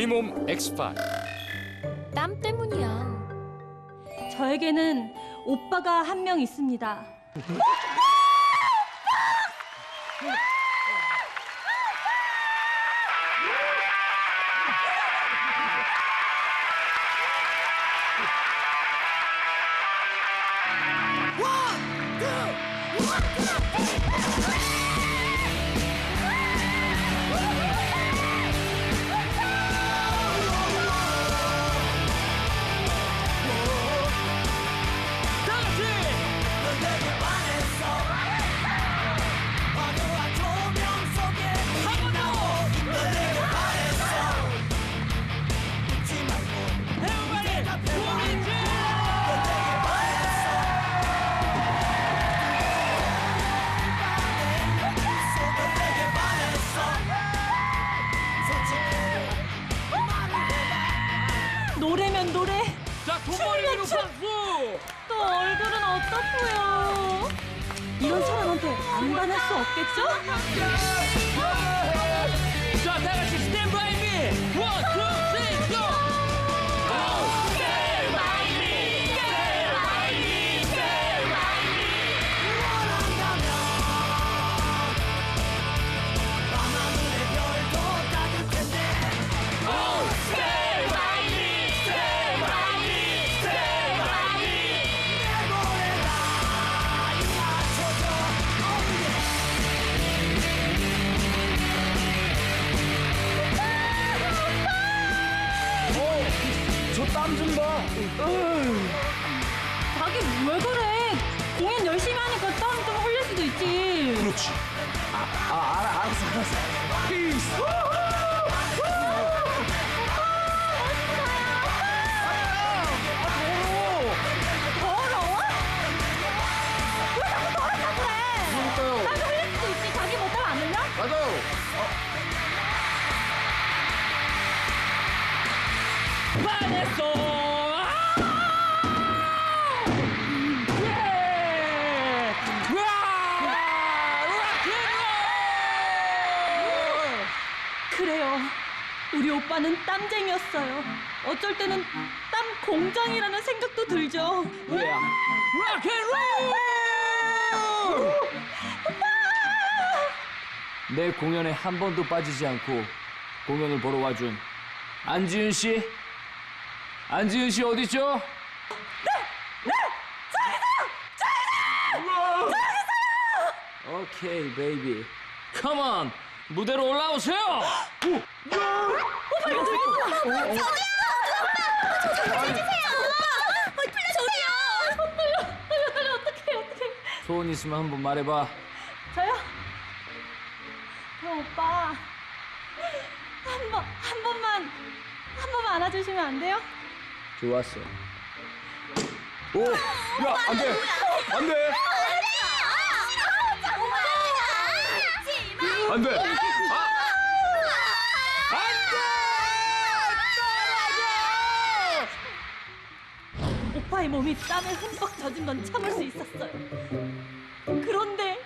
우리 몸 X5 땀 때문이야. 저에게는 오빠가 한 명 있습니다. 없겠죠? 자 다 같이 스탠 바이 미 원, 투, 쓰리, 자기 왜 그래? 공연 열심히 하니까 땀 좀 흘릴 수도 있지. 그렇지. 아, 아 알아, 알았어, 알았어. 땀쟁이였어요. 어쩔 때는 땀 공장이라는 생각도 들죠. 예. 락앤롤! 내 공연에 한 번도 빠지지 않고 공연을 보러 와준 안지은 씨, 안지은 씨 어디 있죠? 네, 네, 오케이, 베이비, 컴온, 무대로 올라오세요. 어떡해 어떡해. 소원 있으면 한 번 말해봐. 저요? 그럼 오빠 한 번 한 번만 한 번만 안아주시면 안 돼요? 좋았어. 오, 야, 안 돼, 안 돼, 안 돼. 아, 오빠의 몸이 땀에 흠뻑 젖은 건 참을 수 있었어요. 그런데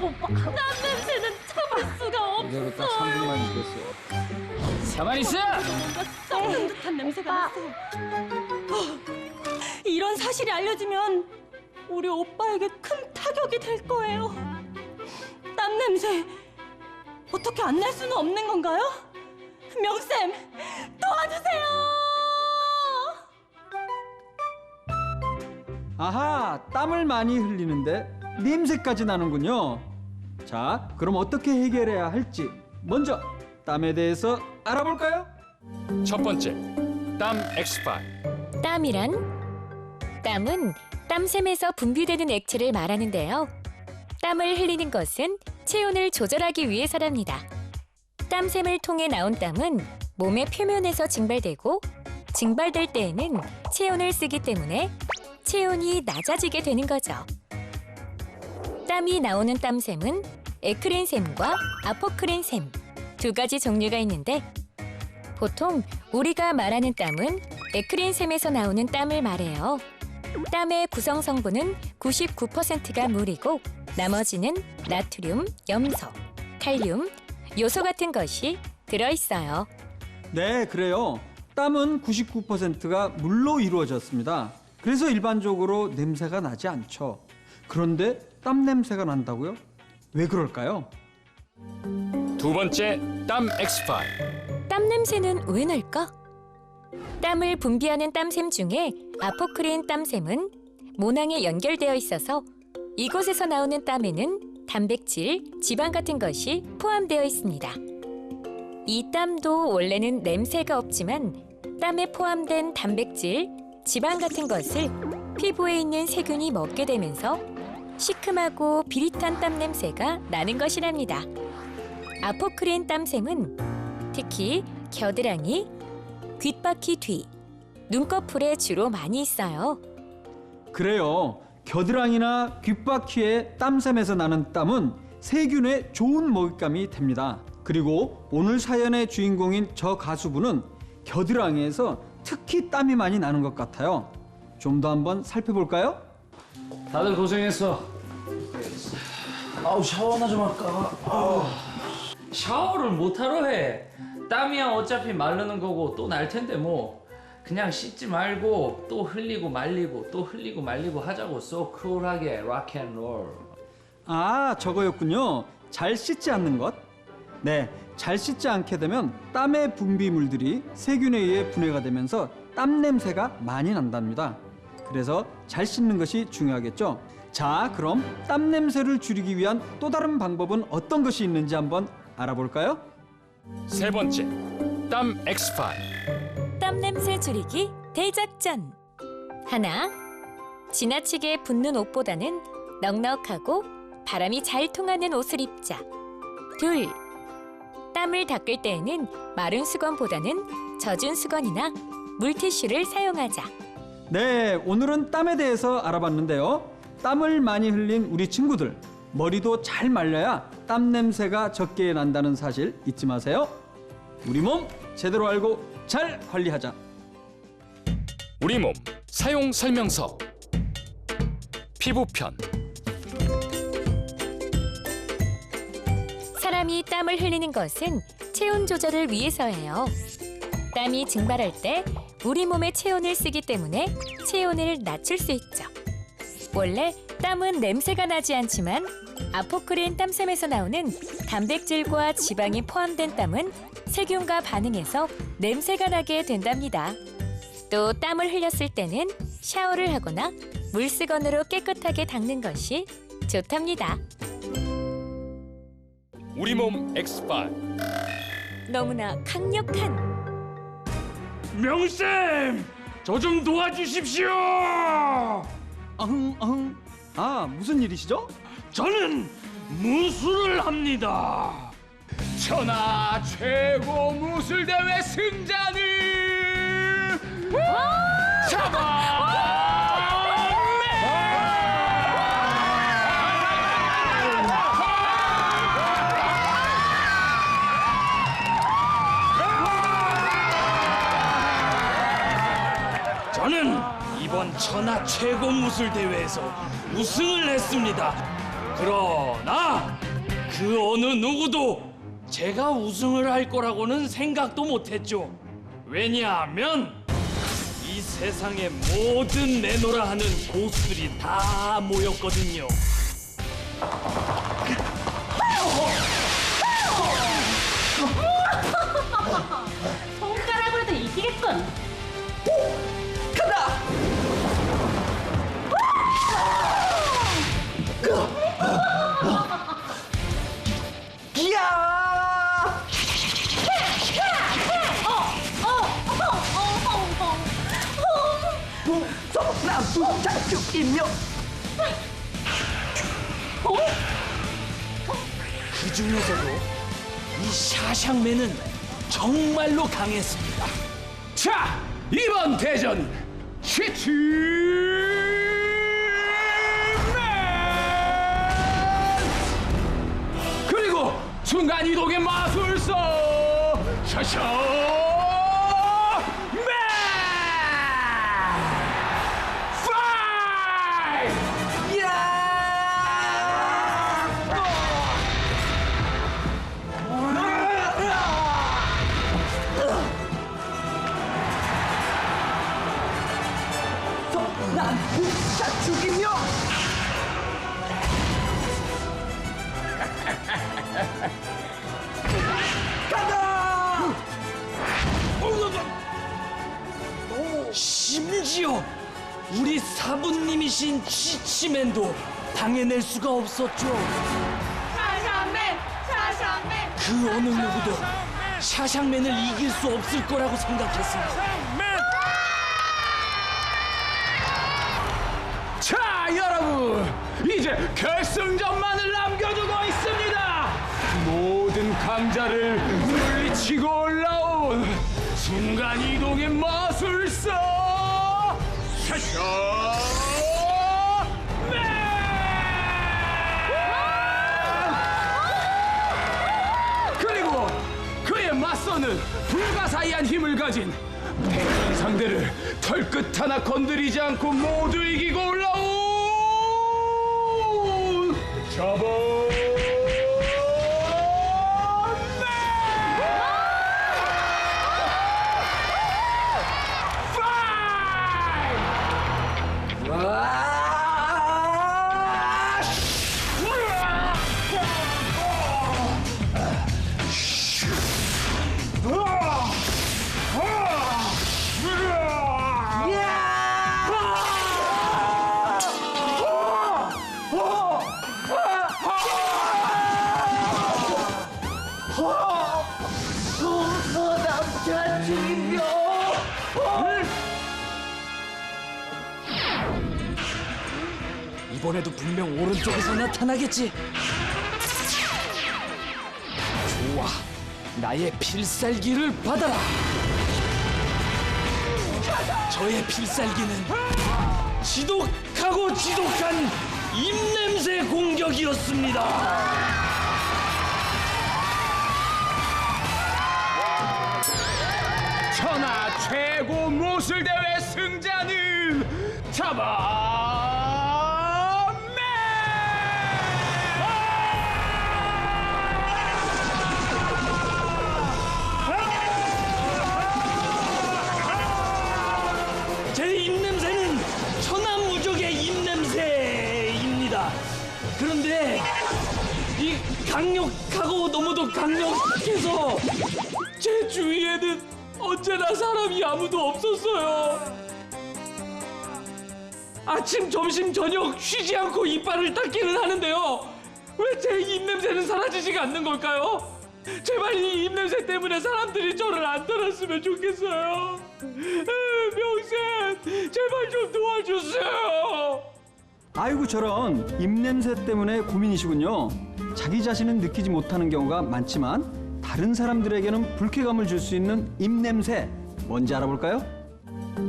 오빠 땀 냄새는 참을 수가 이대로 딱 없어요. 3분만 있겠어. 가만히 있어! 뭔가 썩는 듯한 냄새가 났어요. 어, 이런 사실이 알려지면 우리 오빠에게 큰 타격이 될 거예요. 땀 냄새 어떻게 안 날 수는 없는 건가요? 명쌤 도와주세요. 아하, 땀을 많이 흘리는데 냄새까지 나는군요. 자, 그럼 어떻게 해결해야 할지 먼저 땀에 대해서 알아볼까요? 첫 번째, 땀 X5. 땀이란? 땀은 땀샘에서 분비되는 액체를 말하는데요. 땀을 흘리는 것은 체온을 조절하기 위해서랍니다. 땀샘을 통해 나온 땀은 몸의 표면에서 증발되고 증발될 때에는 체온을 쓰기 때문에 체온이 낮아지게 되는 거죠. 땀이 나오는 땀샘은 에크린샘과 아포크린샘 두 가지 종류가 있는데 보통 우리가 말하는 땀은 에크린샘에서 나오는 땀을 말해요. 땀의 구성 성분은 99%가 물이고 나머지는 나트륨, 염소, 칼륨, 요소 같은 것이 들어 있어요. 네, 그래요. 땀은 99%가 물로 이루어졌습니다. 그래서 일반적으로 냄새가 나지 않죠. 그런데 땀 냄새가 난다고요? 왜 그럴까요? 두 번째 땀 엑스파일 땀 냄새는 왜 날까? 땀을 분비하는 땀샘 중에 아포크린 땀샘은 모낭에 연결되어 있어서 이곳에서 나오는 땀에는 단백질, 지방 같은 것이 포함되어 있습니다. 이 땀도 원래는 냄새가 없지만 땀에 포함된 단백질, 지방 같은 것을 피부에 있는 세균이 먹게 되면서 시큼하고 비릿한 땀 냄새가 나는 것이랍니다. 아포크린 땀샘은 특히 겨드랑이, 귓바퀴 뒤, 눈꺼풀에 주로 많이 있어요. 그래요. 겨드랑이나 귓바퀴에 땀샘에서 나는 땀은 세균의 좋은 먹잇감이 됩니다. 그리고 오늘 사연의 주인공인 저 가수분은 겨드랑이에서 특히 땀이 많이 나는 것 같아요. 좀 더 한번 살펴볼까요? 다들 고생했어. 아우 샤워나 좀 할까? 아우. 샤워를 못하러 해. 땀이야 어차피 마르는 거고 또 날 텐데 뭐. 그냥 씻지 말고 또 흘리고 말리고 또 흘리고 말리고 하자고 쏘 쿨하게 락앤롤. 아, 저거였군요. 잘 씻지 않는 것. 네, 잘 씻지 않게 되면 땀의 분비물들이 세균에 의해 분해가 되면서 땀 냄새가 많이 난답니다. 그래서 잘 씻는 것이 중요하겠죠. 자, 그럼 땀 냄새를 줄이기 위한 또 다른 방법은 어떤 것이 있는지 한번 알아볼까요? 세 번째 땀 엑스파일 땀 냄새 줄이기 대작전. 하나, 지나치게 붓는 옷보다는 넉넉하고 바람이 잘 통하는 옷을 입자. 둘, 땀을 닦을 때에는 마른 수건보다는 젖은 수건이나 물티슈를 사용하자. 네, 오늘은 땀에 대해서 알아봤는데요. 땀을 많이 흘린 우리 친구들, 머리도 잘 말려야 땀 냄새가 적게 난다는 사실 잊지 마세요. 우리 몸 제대로 알고 잘 관리하자. 우리 몸 사용 설명서 피부편 사람이 땀을 흘리는 것은 체온 조절을 위해서예요. 땀이 증발할 때 우리 몸의 체온을 쓰기 때문에 체온을 낮출 수 있죠. 원래 땀은 냄새가 나지 않지만 아포크린 땀샘에서 나오는 단백질과 지방이 포함된 땀은 세균과 반응해서 냄새가 나게 된답니다. 또 땀을 흘렸을 때는 샤워를 하거나 물수건으로 깨끗하게 닦는 것이 좋답니다. 우리 몸 엑스파일 너무나 강력한 명쌤, 저 좀 도와주십시오. 엉, 엉. 아, 무슨 일이시죠? 저는 무술을 합니다. 천하 최고 무술대회 승자는 저는 이번 천하 최고 무술 대회에서 우승을 했습니다. 그러나 그 어느 누구도 제가 우승을 할 거라고는 생각도 못했죠. 왜냐하면 이 세상의 모든 내노라 하는 고수들이 다 모였거든요. 손가락으로 도 이기겠군. 그 중에서도 이 샤샹맨은 정말로 강했습니다. 자 이번 대전 최치 순간 이동의 마술사 샤샤 죽이며 심지어 우리 사부님이신 치치맨도 당해낼 수가 없었죠. 샤샹맨! 샤샹맨! 그 어느 누구도 샤샹맨을 이길 수 없을 거라고 생각했습니다. 자 여러분 이제 결승전만을 남겨두고 있습니다 모든 강자를 물리치고 올라온 순간 이동의 마 불가사의한 힘을 가진 대전 상대를 털끝 하나 건드리지 않고 모두 이기고 올라온! 저번 이번에도 분명 오른쪽에서 나타나겠지. 좋아, 나의 필살기를 받아라. 저의 필살기는 지독하고 지독한 입냄새 공격이었습니다. 천하 최고 무술 대회 승자는 자바 강력해서 제 주위에는 언제나 사람이 아무도 없었어요. 아침, 점심, 저녁 쉬지 않고 이빨을 닦기는 하는데요. 왜 제 입냄새는 사라지지가 않는 걸까요? 제발 이 입냄새 때문에 사람들이 저를 안 따랐으면 좋겠어요. 에, 명쌤, 제발 좀 도와주세요. 아이고 저런 입냄새 때문에 고민이시군요. 자기 자신은 느끼지 못하는 경우가 많지만 다른 사람들에게는 불쾌감을 줄 수 있는 입냄새 뭔지 알아볼까요?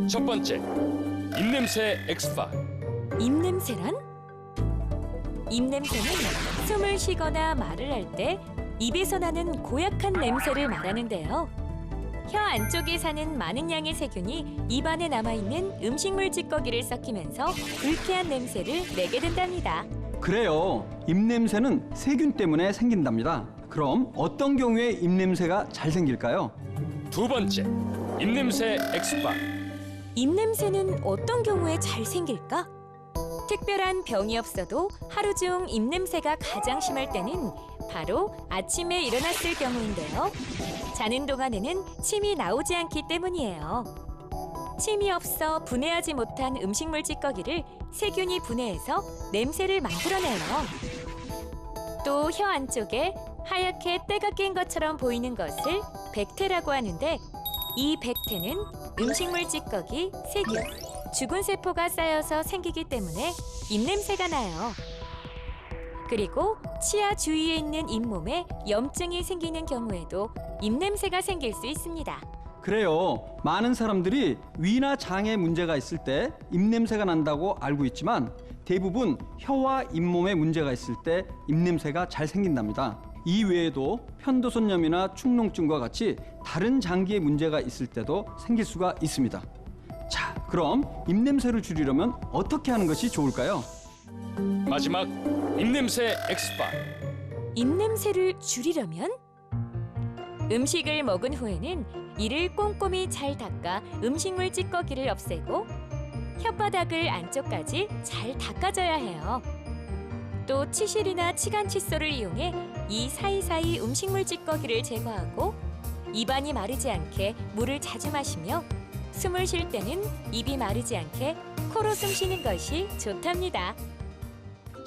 첫 번째 입냄새 엑스파 입냄새란? 입냄새는 숨을 쉬거나 말을 할 때 입에서 나는 고약한 냄새를 말하는데요. 혀 안쪽에 사는 많은 양의 세균이 입안에 남아있는 음식물 찌꺼기를 섞이면서 불쾌한 냄새를 내게 된답니다. 그래요. 입냄새는 세균 때문에 생긴답니다. 그럼 어떤 경우에 입냄새가 잘 생길까요? 두 번째 입냄새 엑스파 입냄새는 어떤 경우에 잘 생길까? 특별한 병이 없어도 하루 중 입냄새가 가장 심할 때는 바로 아침에 일어났을 경우인데요. 자는 동안에는 침이 나오지 않기 때문이에요. 침이 없어 분해하지 못한 음식물 찌꺼기를 세균이 분해해서 냄새를 만들어내요. 또 혀 안쪽에 하얗게 때가 낀 것처럼 보이는 것을 백태라고 하는데 이 백태는 음식물 찌꺼기, 세균, 죽은 세포가 쌓여서 생기기 때문에 입냄새가 나요. 그리고 치아 주위에 있는 잇몸에 염증이 생기는 경우에도 입냄새가 생길 수 있습니다. 그래요. 많은 사람들이 위나 장에 문제가 있을 때 입냄새가 난다고 알고 있지만 대부분 혀와 잇몸에 문제가 있을 때 입냄새가 잘 생긴답니다. 이 외에도 편도선염이나 축농증과 같이 다른 장기에 문제가 있을 때도 생길 수가 있습니다. 자, 그럼 입냄새를 줄이려면 어떻게 하는 것이 좋을까요? 마지막 입냄새 엑스파 입냄새를 줄이려면 음식을 먹은 후에는 이를 꼼꼼히 잘 닦아 음식물 찌꺼기를 없애고 혓바닥을 안쪽까지 잘 닦아줘야 해요. 또 치실이나 치간 칫솔을 이용해 이 사이사이 음식물 찌꺼기를 제거하고 입안이 마르지 않게 물을 자주 마시며 숨을 쉴 때는 입이 마르지 않게 코로 숨 쉬는 것이 좋답니다.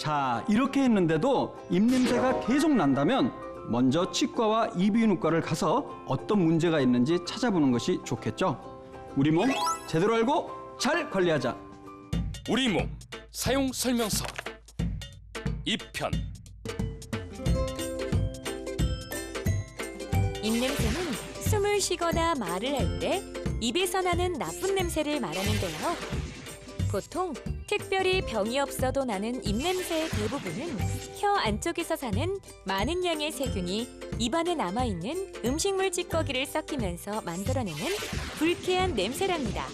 자, 이렇게 했는데도 입냄새가 계속 난다면 먼저 치과와 이비인후과를 가서 어떤 문제가 있는지 찾아보는 것이 좋겠죠. 우리 몸 제대로 알고 잘 관리하자. 우리 몸 사용 설명서 2편 입냄새는 숨을 쉬거나 말을 할 때 입에서 나는 나쁜 냄새를 말하는데요. 보통 특별히 병이 없어도 나는 입냄새의 대부분은 혀 안쪽에서 사는 많은 양의 세균이 입안에 남아있는 음식물 찌꺼기를 섞이면서 만들어내는 불쾌한 냄새랍니다.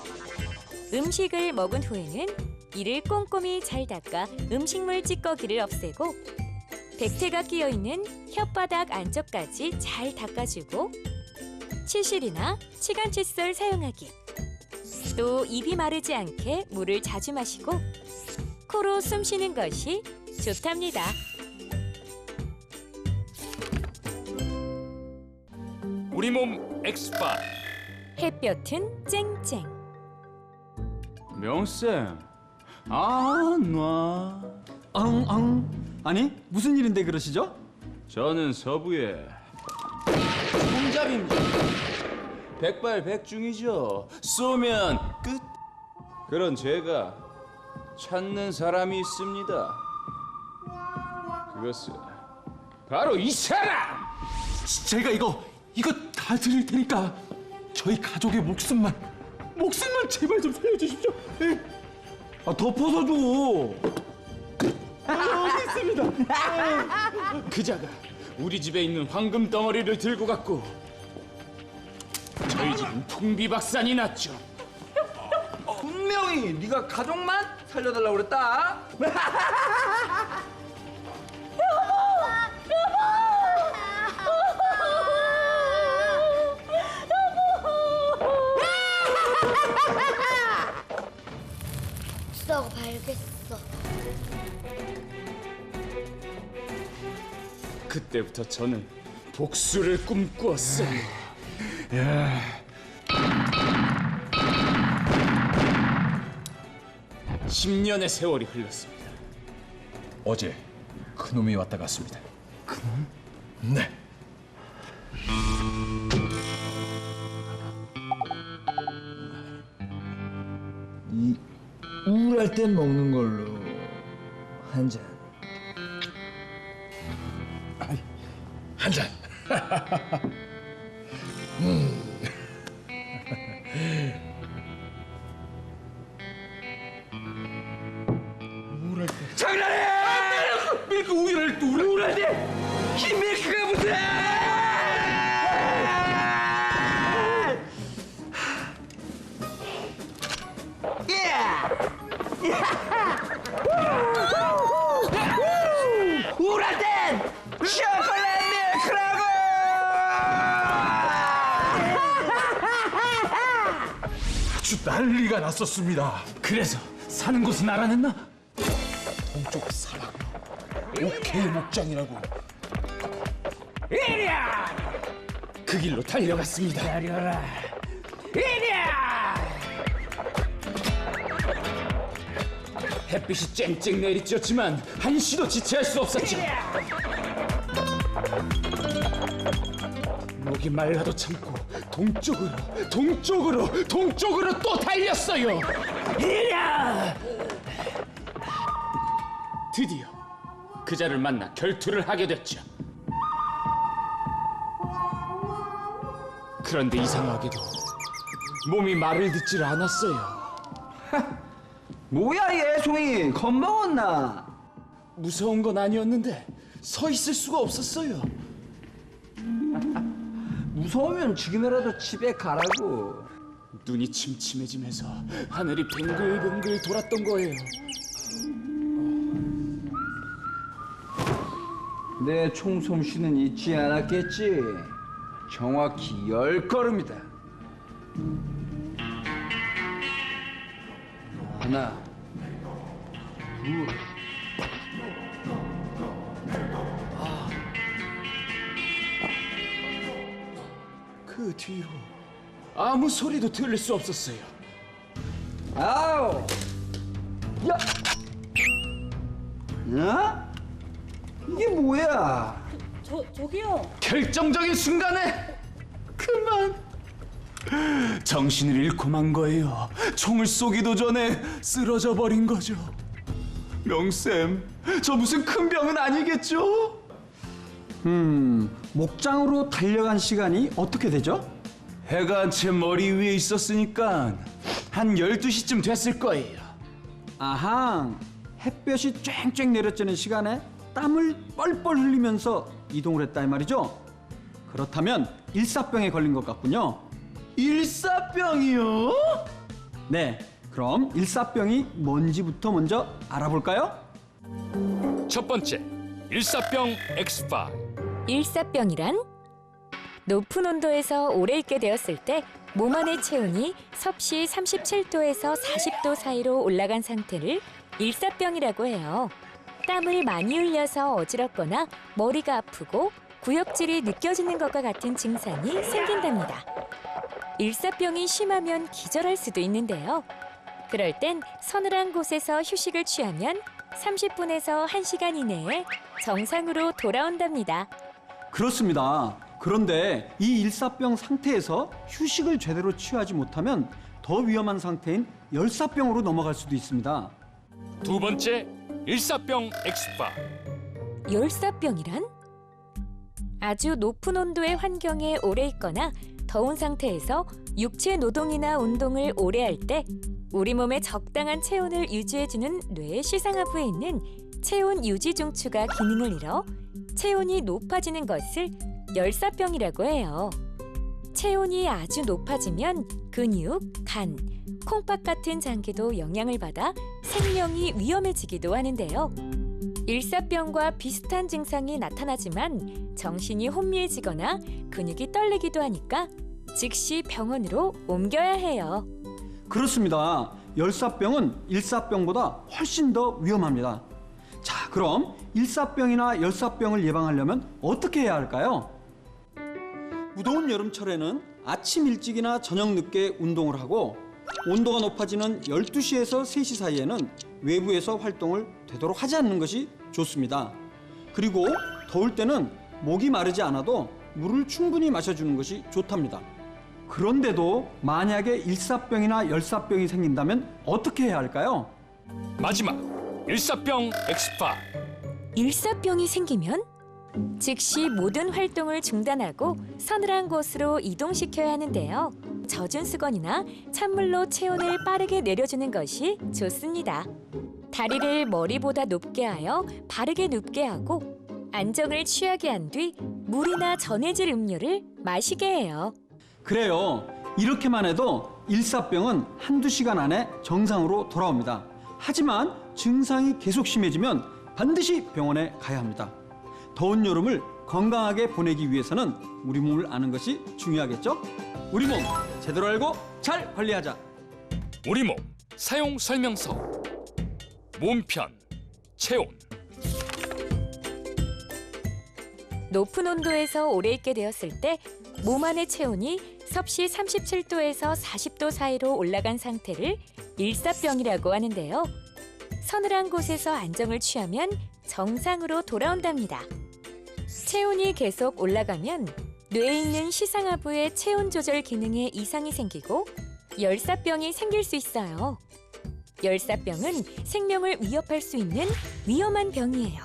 음식을 먹은 후에는 이를 꼼꼼히 잘 닦아 음식물 찌꺼기를 없애고 백태가 끼어 있는 혓바닥 안쪽까지 잘 닦아주고 치실이나 치간 칫솔 사용하기. 또 입이 마르지 않게 물을 자주 마시고 코로 숨 쉬는 것이 좋답니다. 우리 몸 엑스파 햇볕은 쨍쨍. 명쌤 아놔 엉엉. 아니, 무슨 일인데 그러시죠? 저는 서부의 홍잡입니다. 백발백중이죠 쏘면 끝 그런 제가 찾는 사람이 있습니다 그것은 바로 이 사람 제가 이거 이거 다 드릴 테니까 저희 가족의 목숨만 목숨만 제발 좀 살려주십시오. 예. 아, 덮어서 줘. 그자가 우리 집에 있는 황금 덩어리를 들고 갔고 저희 집은 풍비박산이 났죠 분명히 네가 가족만 살려달라고 그랬다. 썩 발겠어. 그때부터 저는 복수를 꿈꾸었어요. 야. 10년의 세월이 흘렀습니다. 어제 그놈이 왔다 갔습니다. 그놈? 네. 땐 먹는 걸로 한 잔. 한 잔. 밀크 우유를 또 우울할 때 이 밀크가 무슨? 땐 초콜릿 밀크라고! 아주 난리가 났었습니다. 그래서 사는 곳은 알아냈나? 동쪽 사막로 오케이 목장이라고. 그 길로 달려갔습니다. 달려라. 햇빛이 쨍쨍 내리쬐었지만 한시도 지체할 수 없었죠. 목이 말라도 참고 동쪽으로, 동쪽으로, 동쪽으로 또 달렸어요. 이랴! 드디어 그자를 만나 결투를 하게 됐죠. 그런데 이상하게도 몸이 말을 듣질 않았어요. 뭐야 얘 송이 겁먹었나? 무서운 건 아니었는데 서 있을 수가 없었어요. 무서우면 지금이라도 집에 가라고. 눈이 침침해지면서 하늘이 뱅글뱅글 돌았던 거예요. 내 총솜씨는 잊지 않았겠지. 정확히 열 걸음이다. 하나, 둘, 그 뒤로 아무 소리도 들릴 수 없었어요. 아우! 야! 야? 이게 뭐야? 저 저기요. 결정적인 순간에 정신을 잃고 만 거예요. 총을 쏘기도 전에 쓰러져 버린 거죠. 명쌤, 저 무슨 큰 병은 아니겠죠? 음, 목장으로 달려간 시간이 어떻게 되죠? 해가 제 머리 위에 있었으니까 한 12시쯤 됐을 거예요. 아하, 햇볕이 쨍쨍 내려쬐는 시간에 땀을 뻘뻘 흘리면서 이동을 했다 이 말이죠? 그렇다면 일사병에 걸린 것 같군요. 일사병이요? 네, 그럼 일사병이 뭔지부터 먼저 알아볼까요? 첫 번째, 일사병 X5. 일사병이란 높은 온도에서 오래 있게 되었을 때 몸 안의 체온이 섭씨 37도에서 40도 사이로 올라간 상태를 일사병이라고 해요. 땀을 많이 흘려서 어지럽거나 머리가 아프고 구역질이 느껴지는 것과 같은 증상이 생긴답니다. 일사병이 심하면 기절할 수도 있는데요. 그럴 땐 서늘한 곳에서 휴식을 취하면 30분에서 1시간 이내에 정상으로 돌아온답니다. 그렇습니다. 그런데 이 일사병 상태에서 휴식을 제대로 취하지 못하면 더 위험한 상태인 열사병으로 넘어갈 수도 있습니다. 두 번째, 일사병 X5. 열사병이란? 아주 높은 온도의 환경에 오래 있거나 더운 상태에서 육체 노동이나 운동을 오래 할 때 우리 몸의 적당한 체온을 유지해주는 뇌의 시상하부에 있는 체온 유지 중추가 기능을 잃어 체온이 높아지는 것을 열사병이라고 해요. 체온이 아주 높아지면 근육, 간, 콩팥 같은 장기도 영향을 받아 생명이 위험해지기도 하는데요. 일사병과 비슷한 증상이 나타나지만 정신이 혼미해지거나 근육이 떨리기도 하니까 즉시 병원으로 옮겨야 해요. 그렇습니다. 열사병은 일사병보다 훨씬 더 위험합니다. 자, 그럼 일사병이나 열사병을 예방하려면 어떻게 해야 할까요? 무더운 여름철에는 아침 일찍이나 저녁 늦게 운동을 하고 온도가 높아지는 12시에서 3시 사이에는 외부에서 활동을 되도록 하지 않는 것이 좋습니다. 그리고 더울 때는 목이 마르지 않아도 물을 충분히 마셔주는 것이 좋답니다. 그런데도 만약에 일사병이나 열사병이 생긴다면 어떻게 해야 할까요? 마지막, 일사병 X5. 일사병이 생기면 즉시 모든 활동을 중단하고 서늘한 곳으로 이동시켜야 하는데요. 젖은 수건이나 찬물로 체온을 빠르게 내려주는 것이 좋습니다. 다리를 머리보다 높게 하여 바르게 눕게 하고 안정을 취하게 한 뒤 물이나 전해질 음료를 마시게 해요. 그래요. 이렇게만 해도 일사병은 한두 시간 안에 정상으로 돌아옵니다. 하지만 증상이 계속 심해지면 반드시 병원에 가야 합니다. 더운 여름을 건강하게 보내기 위해서는 우리 몸을 아는 것이 중요하겠죠? 우리 몸 제대로 알고 잘 관리하자. 우리 몸 사용 설명서. 몸편, 체온. 높은 온도에서 오래 있게 되었을 때 몸 안의 체온이 섭씨 37도에서 40도 사이로 올라간 상태를 일사병이라고 하는데요. 서늘한 곳에서 안정을 취하면 정상으로 돌아온답니다. 체온이 계속 올라가면 뇌에 있는 시상하부의 체온 조절 기능에 이상이 생기고 열사병이 생길 수 있어요. 열사병은 생명을 위협할 수 있는 위험한 병이에요.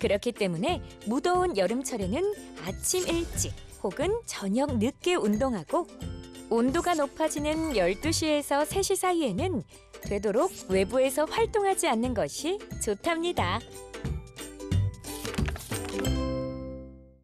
그렇기 때문에 무더운 여름철에는 아침 일찍 혹은 저녁 늦게 운동하고 온도가 높아지는 12시에서 3시 사이에는 되도록 외부에서 활동하지 않는 것이 좋답니다.